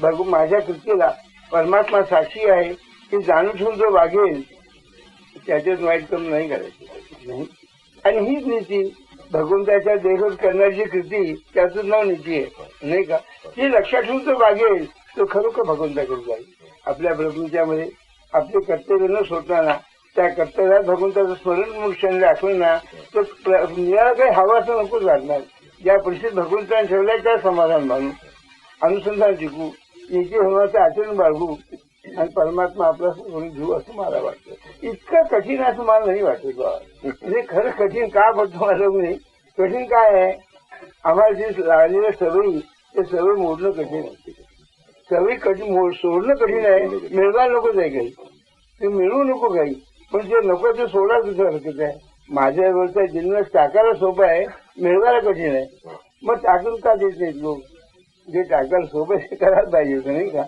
भगव माझ्या कृतीला परमात्मा साक्षी आहे की जाणून ठेवून जो वागेल त्याच्यात वाईट करून नाही करायचं. नाही. आणि हीच नीती भगवंताच्या देखत करण्याची कृती त्याचं नाव नीती आहे. नाही का? ती लक्षात ठेवून जो वागेल तो खरोखर भगवंताकडे जाईल. आपल्या प्रभूच्यामध्ये आपले कर्तव्य न सोडताना त्या कर्तव्यात भगवंताचं स्मरण मोक्षाने आठवण ना तो प्र- काही हवा असं नकोच वाटणार ज्या परिस्थितीत भगवंताने ठेवलाय त्या समाधान मानू. अनुसंधान शिकू याची होण्याचं आचरण बाळगू आणि परमात्मा आपला करून घेऊ असं मला वाटतं. इतकं कठीण असं मला नाही वाटत बाबा म्हणजे खरं कठीण का पडतो मला नाही. कठीण काय आहे? आम्हाला जे लागलेल्या सवयी ते सवय मोडणं कठीण आहे. सवयी कठीण मोड सोडणं कठीण आहे. मिळवायला नकोच आहे काही. ते मिळवू नको काही. पण जे नको ते सोडा तुझं हरकत आहे. माझ्या व्यवसाय जिन्नस टाकायला सोपं आहे. मिळवायला कठीण आहे. मग टाकून का देत नाहीत लोक? जे टाकायला सोपं आहे ते करायला पाहिजे होतं नाही का